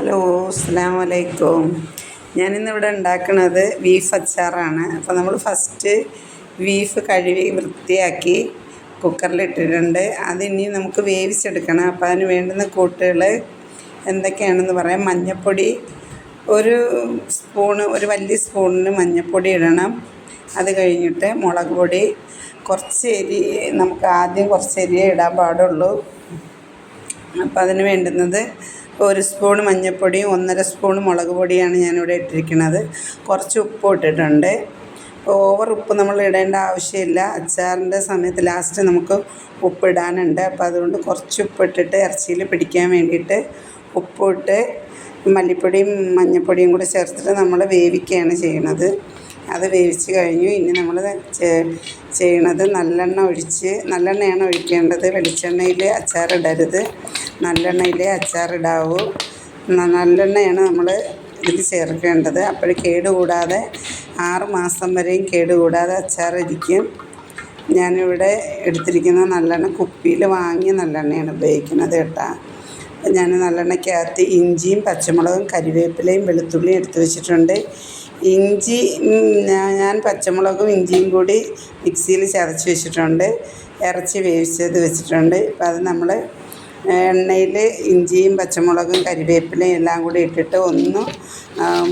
Hello അസ്സാം വലൈക്കും ഞാനിന്നിവിടെ ഉണ്ടാക്കുന്നത് ബീഫ് അച്ചാറാണ്. അപ്പോൾ നമ്മൾ ഫസ്റ്റ് ബീഫ് കഴുകി വൃത്തിയാക്കി കുക്കറിലിട്ടിട്ടുണ്ട് അതിനി നമുക്ക് വേവിച്ചെടുക്കണം. അപ്പോൾ അതിന് വേണ്ടുന്ന കൂട്ടുകൾ എന്തൊക്കെയാണെന്ന് പറയാം. മഞ്ഞൾപ്പൊടി ഒരു സ്പൂണ് ഒരു വലിയ സ്പൂണിന് മഞ്ഞൾപ്പൊടി ഇടണം. അത് കഴിഞ്ഞിട്ട് മുളക് പൊടി. കുറച്ച് എരി നമുക്ക് ആദ്യം കുറച്ച് എരിയേ ഇടാൻ പാടുള്ളൂ. അപ്പോൾ അതിന് വേണ്ടുന്നത് ഒരു സ്പൂൺ മഞ്ഞൾപ്പൊടിയും ഒന്നര സ്പൂൺ മുളക് പൊടിയാണ് ഞാനിവിടെ ഇട്ടിരിക്കുന്നത്. കുറച്ച് ഉപ്പ് ഇട്ടിട്ടുണ്ട്. ഓവർ ഉപ്പ് നമ്മൾ ഇടേണ്ട ആവശ്യമില്ല. അച്ചാറിന്റെ സമയത്ത് ലാസ്റ്റ് നമുക്ക് ഉപ്പ് ഇടാനുണ്ട്. അപ്പോൾ അതുകൊണ്ട് കുറച്ച് ഉപ്പ് ഇട്ടിട്ട് ഇറച്ചിയിൽ പിടിക്കാൻ വേണ്ടിയിട്ട് ഉപ്പിട്ട് മല്ലിപ്പൊടിയും മഞ്ഞൾപ്പൊടിയും കൂടി ചേർത്തിട്ട് നമ്മൾ വേവിക്കുകയാണ് ചെയ്യണത് അത് വേവിച്ച് കഴിഞ്ഞു. ഇനി നമ്മൾ ചെയ്യണത് നല്ലെണ്ണ ഒഴിച്ച് നല്ലെണ്ണയാണ് ഒഴിക്കേണ്ടത്. വെളിച്ചെണ്ണയിൽ അച്ചാറിടരുത്. നല്ലെണ്ണയിൽ അച്ചാറിടാവൂ. നല്ലെണ്ണയാണ് നമ്മൾ ഇതിൽ ചേർക്കേണ്ടത്. അപ്പോൾ കേടുകൂടാതെ ആറ് മാസം വരെയും കേടുകൂടാതെ അച്ചാറിരിക്കും. ഞാനിവിടെ എടുത്തിരിക്കുന്ന നല്ലെണ്ണ കുപ്പിയിൽ വാങ്ങിയ നല്ലെണ്ണയാണ് ഉപയോഗിക്കുന്നത് കേട്ടോ. ഞാൻ നല്ലെണ്ണയ്ക്കകത്ത് ഇഞ്ചിയും പച്ചമുളകും കരിവേപ്പിലയും വെളുത്തുള്ളിയും എടുത്ത് വെച്ചിട്ടുണ്ട്. ഇഞ്ചി ഞാൻ പച്ചമുളകും ഇഞ്ചിയും കൂടി മിക്സിയിൽ ചതച്ച് വെച്ചിട്ടുണ്ട്. ഇറച്ചി വേവിച്ചത് വെച്ചിട്ടുണ്ട്. അപ്പം അത് നമ്മൾ എണ്ണയിൽ ഇഞ്ചിയും പച്ചമുളകും കരിവേപ്പിലയും എല്ലാം കൂടി ഇട്ടിട്ട് ഒന്ന്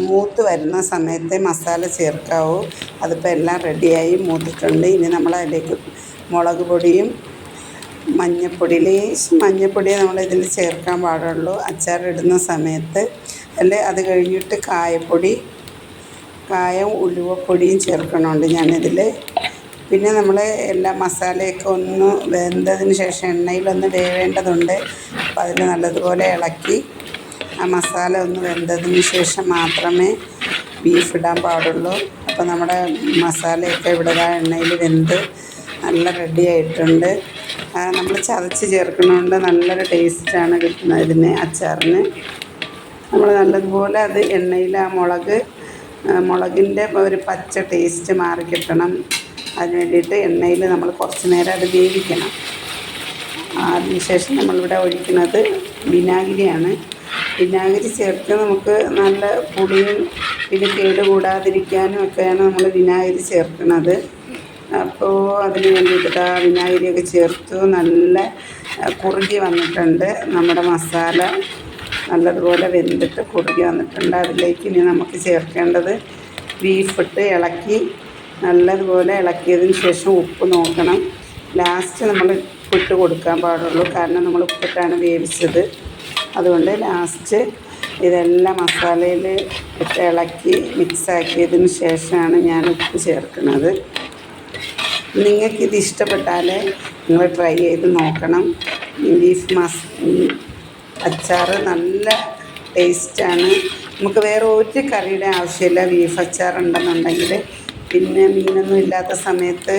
മൂത്ത് വരുന്ന സമയത്ത് മസാല ചേർക്കാവൂ. അതിപ്പോൾ എല്ലാം റെഡിയായി മൂത്തിട്ടുണ്ട്. ഇനി നമ്മൾ അതിലേക്ക് മുളക് പൊടിയും മഞ്ഞൾപ്പൊടി ലേശം മഞ്ഞൾപ്പൊടിയെ നമ്മൾ ഇതിൽ ചേർക്കാൻ പാടുള്ളൂ. അച്ചാറിടുന്ന സമയത്ത്. അല്ലെ? അത് കഴിഞ്ഞിട്ട് കായപ്പൊടി കായം ഉലുവപ്പൊടിയും ചേർക്കണമുണ്ട് ഞാനിതിൽ പിന്നെ നമ്മൾ എല്ലാ മസാലയൊക്കെ ഒന്ന് വെന്തതിന് ശേഷം എണ്ണയിലൊന്ന് വേവേണ്ടതുണ്ട്. അപ്പോൾ അതിൽ നല്ലതുപോലെ ഇളക്കി ആ മസാല ഒന്ന് വെന്തതിന് ശേഷം മാത്രമേ ബീഫ് ഇടാൻ പാടുള്ളൂ. അപ്പോൾ നമ്മുടെ മസാലയൊക്കെ ഇവിടെ എണ്ണയിൽ വെന്ത് നല്ല റെഡി ആയിട്ടുണ്ട്. നമ്മൾ ചതച്ച് ചേർക്കുന്നതുകൊണ്ട് നല്ലൊരു ടേസ്റ്റാണ് കിട്ടുന്നത് ഇതിന് അച്ചാറിന്. നമ്മൾ നല്ലതുപോലെ അത് എണ്ണയിൽ ആ മുളക് മുളകിന്റെ ഒരു പച്ച ടേസ്റ്റ് മാറി കിട്ടണം. അതിന് വേണ്ടിയിട്ട് എണ്ണയിൽ നമ്മൾ കുറച്ച് നേരം അത് വേവിക്കണം. അതിനുശേഷം നമ്മളിവിടെ ഒഴിക്കുന്നത് വിനാഗിരിയാണ്. വിനാഗിരി ചേർത്ത് നമുക്ക് നല്ല പുളിയും പിന്നെ കേടുകൂടാതിരിക്കാനും ഒക്കെയാണ് നമ്മൾ വിനാഗിരി ചേർക്കുന്നത്. അപ്പോൾ അതിന് വേണ്ടിയിട്ട് ആ വിനാഗിരിയൊക്കെ ചേർത്തു. നല്ല കുറുകി വന്നിട്ടുണ്ട് നമ്മുടെ മസാല. നല്ലതുപോലെ വെന്തിട്ട് കുറുകി വന്നിട്ടുണ്ട്. അതിലേക്ക് ഇനി നമുക്ക് ചേർക്കേണ്ടത് ബീഫിട്ട് ഇളക്കി നല്ലതുപോലെ ഇളക്കിയതിന് ശേഷം ഉപ്പ് നോക്കണം. ലാസ്റ്റ് നമ്മൾ ഉപ്പിട്ട് കൊടുക്കാൻ പാടുള്ളൂ. കാരണം നമ്മൾ ഉപ്പിട്ടാണ് വേവിച്ചത്. അതുകൊണ്ട് ലാസ്റ്റ് ഇതെല്ലാം മസാലയിൽ ഇട്ട് ഇളക്കി മിക്സാക്കിയതിന് ശേഷമാണ് ഞാൻ ഉപ്പ് ചേർക്കുന്നത്. നിങ്ങൾക്കിത് ഇഷ്ടപ്പെട്ടാൽ നിങ്ങൾ ട്രൈ ചെയ്ത് നോക്കണം. ബീഫ് മസ് അച്ചാർ നല്ല ടേസ്റ്റാണ് നമുക്ക് വേറെ ഒരു കറിയുടെ ആവശ്യമില്ല. ബീഫ് അച്ചാർ ഉണ്ടെന്നുണ്ടെങ്കിൽ പിന്നെ മീനൊന്നും ഇല്ലാത്ത സമയത്ത്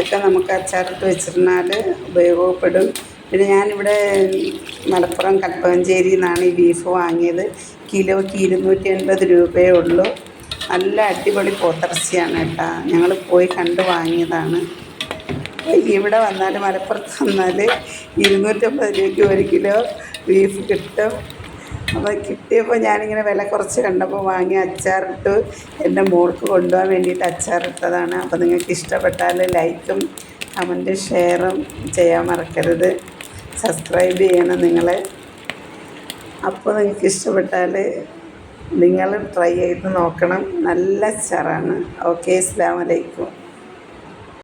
ഒക്കെ നമുക്ക് അച്ചാറിട്ട് വെച്ചിരുന്നാൽ ഉപയോഗപ്പെടും. പിന്നെ ഞാനിവിടെ മലപ്പുറം കൽപ്പകഞ്ചേരിയിൽ നിന്നാണ് ഈ ബീഫ് വാങ്ങിയത്. കിലോയ്ക്ക് ഇരുന്നൂറ്റി എൺപത് രൂപയേ ഉള്ളൂ. നല്ല അടിപൊളി പോത്തിറച്ചിയാണ് കേട്ടോ. ഞങ്ങൾ പോയി കണ്ട് വാങ്ങിയതാണ്. ഇവിടെ വന്നാൽ മലപ്പുറത്ത് വന്നാൽ ഇരുന്നൂറ്റമ്പത് രൂപയ്ക്ക് ഒരു കിലോ ബീഫ് കിട്ടും. അപ്പോൾ കിട്ടിയപ്പോൾ ഞാനിങ്ങനെ വില കുറച്ച് കണ്ടപ്പോൾ വാങ്ങി അച്ചാറിട്ട്. എന്റെ മോൾക്ക് കൊണ്ടുപോകാൻ വേണ്ടിയിട്ട് അച്ചാറിട്ടതാണ്. അപ്പോൾ നിങ്ങൾക്ക് ഇഷ്ടപ്പെട്ടാൽ ലൈക്കും കമന്റും ഷെയറും ചെയ്യാൻ മറക്കരുത്. സബ്സ്ക്രൈബ് ചെയ്യണം നിങ്ങൾ അപ്പോൾ നിങ്ങൾക്ക് ഇഷ്ടപ്പെട്ടാൽ നിങ്ങൾ ട്രൈ ചെയ്ത് നോക്കണം. നല്ല അച്ചാറാണ് ഓക്കെ അസ്സാം